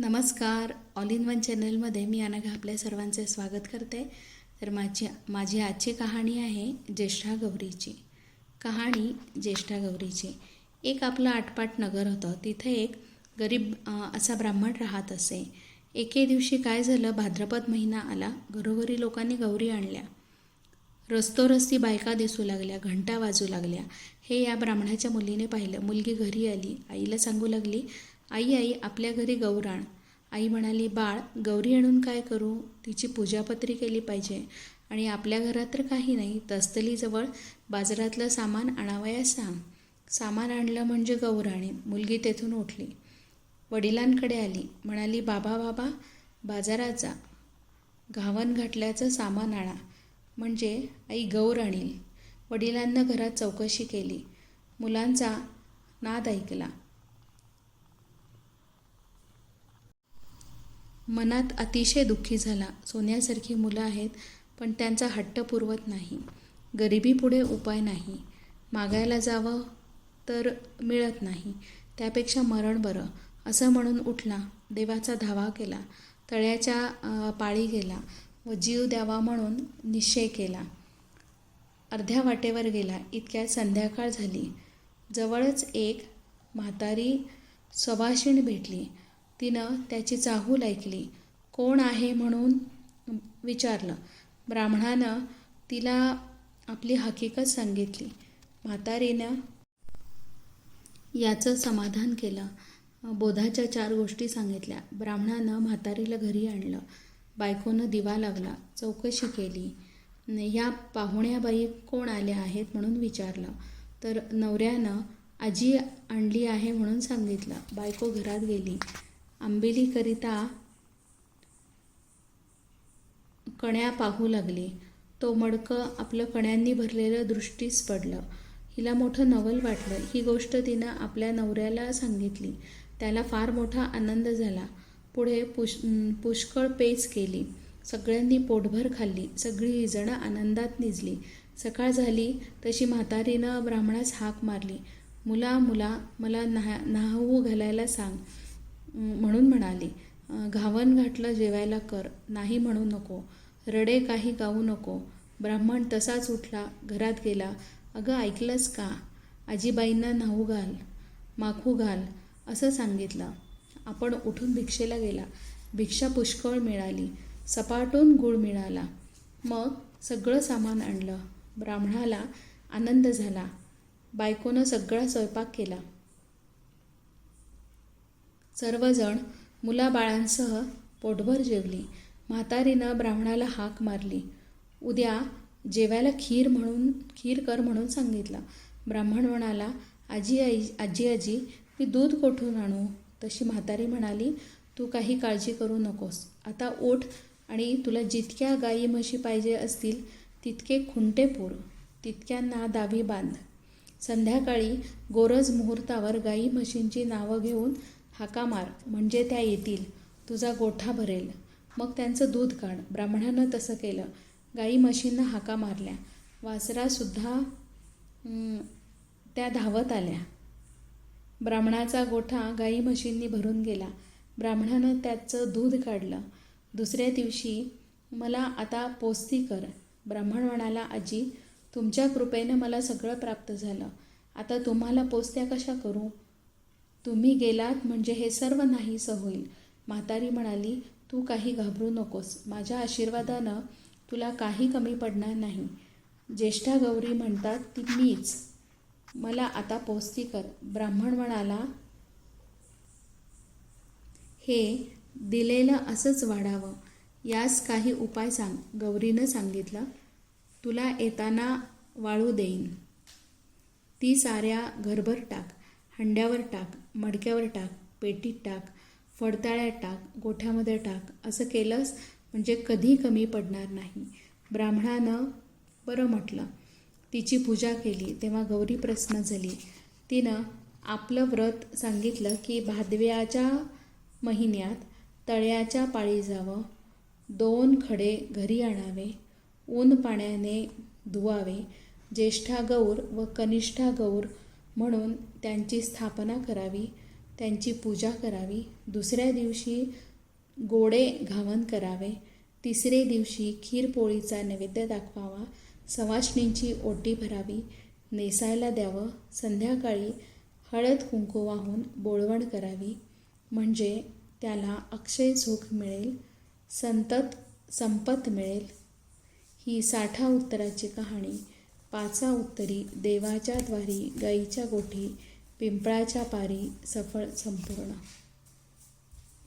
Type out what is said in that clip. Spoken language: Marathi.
नमस्कार. ऑल इन वन चॅनलमध्ये मी अनघा आपल्या सर्वांचे स्वागत करते. तर माझी माझी आजची कहाणी आहे ज्येष्ठा गौरीची. कहाणी ज्येष्ठा गौरीची. एक आपलं आटपाट नगर होतं. तिथे एक गरीब असा ब्राह्मण राहत असे. एके दिवशी काय झालं? भाद्रपद महिना आला. घरोघरी लोकांनी गौरी आणल्या. रस्तोरस्ती बायका दिसू लागल्या घंटा वाजू लागल्या. हे या ब्राह्मणाच्या मुलीने पाहिलं. मुलगी घरी आली. आईला सांगू लागली आई आई आपल्या घरी गौराण. आई म्हणाली बाळ गौरी आणून काय करू? तिची पूजापत्री केली पाहिजे. आणि आपल्या घरात तर काही नाही. तस्तलीजवळ बाजारातलं सामान आणावयास सांग. सामान आणलं म्हणजे गौराणी. मुलगी तेथून उठली. वडिलांकडे आली. म्हणाली बाबा बाबा बाजारात जा. घावन घाटल्याचं सामान आणा. म्हणजे आई गौर आणील. वडिलांना घरात चौकशी केली. मुलांचा नाद ऐकला. मनात अतिशय दुःखी झाला. सोन्यासारखी मुलं आहेत पण त्यांचा हट्ट पुरवत नाही. गरिबीपुढे उपाय नाही. मागायला जावं तर मिळत नाही. त्यापेक्षा मरण बरं. असं म्हणून उठला. देवाचा धावा केला. तळ्याच्या पाळी गेला व जीव द्यावा म्हणून निश्चय केला. अर्ध्या वाटेवर गेला. इतक्यात संध्याकाळ झाली. जवळच एक म्हातारी सवाशिण भेटली. तिनं त्याची चाहूल ऐकली. कोण आहे म्हणून विचारलं. ब्राह्मणानं तिला आपली हकीकत सांगितली. म्हातारीनं याचं समाधान केलं. बोधाच्या चार गोष्टी सांगितल्या. ब्राह्मणानं म्हातारीला घरी आणलं. बायकोनं दिवा लागला चौकशी केली. या पाहुण्याबाई कोण आल्या आहेत म्हणून विचारलं. तर नवऱ्यानं आजी आणली आहे म्हणून सांगितलं. बायको घरात गेली. आंबिलीकरिता कण्या पाहू लागली. तो मडकं आपलं कण्यांनी भरलेलं दृष्टीस पडलं. हिला मोठं नवल वाटलं. ही गोष्ट तिनं आपल्या नवऱ्याला सांगितली. त्याला फार मोठा आनंद झाला. पुढे पुष पुष्कळ पेच केली. सगळ्यांनी पोटभर खाल्ली. सगळी जणं आनंदात निजली. सकाळ झाली तशी म्हातारीनं ब्राह्मणास हाक मारली. मुला मुला मला नहा न्हावू घालायला सांग. म्हणून म्हणाली घावन घातलं जेवायला कर नाही म्हणू नको रडे काही गाऊ नको. ब्राह्मण तसाच उठला घरात गेला अगं ऐकलंस का? आजीबाईंना न्हाऊ घाल माखू घाल असं सांगितलं. आपण उठून भिक्षेला गेला. भिक्षा पुष्कळ मिळाली. सपाटून गुळ मिळाला. मग सगळं सामान आणलं. ब्राह्मणाला आनंद झाला. बायकोनं सगळा स्वयंपाक केला. सर्वजण मुलाबाळांसह पोटभर जेवली. म्हातारीनं ब्राह्मणाला हाक मारली. उद्या जेवायला खीर म्हणून खीर कर म्हणून सांगितलं. ब्राह्मण म्हणाला आजी आई आजी आजी मी दूध कोठून आणू? तशी म्हातारी म्हणाली तू काही काळजी करू नकोस. आता ओठ आणि तुला जितक्या गाई म्हशी पाहिजे असतील तितके खुंटे पूर. तितक्यांना दावी बांध. संध्याकाळी गोरज मुहूर्तावर गाई म्हशींची नावं घेऊन हाका मार म्हणजे त्या येतील. तुझा गोठा भरेल. मग त्यांचं दूध काढ. ब्राह्मणानं तसं केलं. गाई म्हशींना हाका मारल्या. वासरासुद्धा त्या धावत आल्या. ब्राह्मणाचा गोठा गाई म्हशींनी भरून गेला. ब्राह्मणानं त्याचं दूध काढलं. दुसऱ्या दिवशी मला आता पोस्ती कर. ब्राह्मण म्हणाला आजी तुमच्या कृपेनं मला सगळं प्राप्त झालं. आता तुम्हाला पोस्त्या कशा करू? तुम्ही गेलात म्हणजे हे सर्व नाहीसं होईल. म्हातारी म्हणाली तू काही घाबरू नकोस. माझ्या आशीर्वादानं तुला काही कमी पडणार नाही. ज्येष्ठा गौरी म्हणतात ती मीच. मला आता पोस्ती कर. ब्राह्मण म्हणाला हे दिलेलं असंच वाढावं. यास काही उपाय सांग. गौरीनं सांगितलं तुला येताना वाळू देईन. ती साऱ्या घरभर टाक. हंड्यावर टाक मडक्यावर टाक पेटीत टाक फडताळ्यात टाक गोठ्यामध्ये टाक असं केलंस म्हणजे कधी कमी पडणार नाही. ब्राह्मणानं बरं म्हटलं. तिची पूजा केली तेव्हा गौरी प्रसन्न झाली. तिनं आपलं व्रत सांगितलं की भादव्याच्या महिन्यात तळ्याच्या पाळी जावं दोन खडे घरी आणावे ऊन पाण्याने धुवावे ज्येष्ठा गौर व कनिष्ठा गौर म्हणून त्यांची स्थापना करावी त्यांची पूजा करावी. दुसऱ्या दिवशी गोडे घावन करावे. तिसरे दिवशी खीरपोळीचा नैवेद्य दाखवावा. सवाष्णींची ओटी भरावी. नेसायला द्यावं. संध्याकाळी हळद कुंकू वाहून बोळवण करावी. म्हणजे त्याला अक्षय सुख मिळेल संतत संपत मिळेल. ही साठा उत्तराची कहाणी पाचा उत्तरी देवाच्या द्वारी गाईच्या गोठी पिंपळाच्या पारी सफळ संपूर्ण.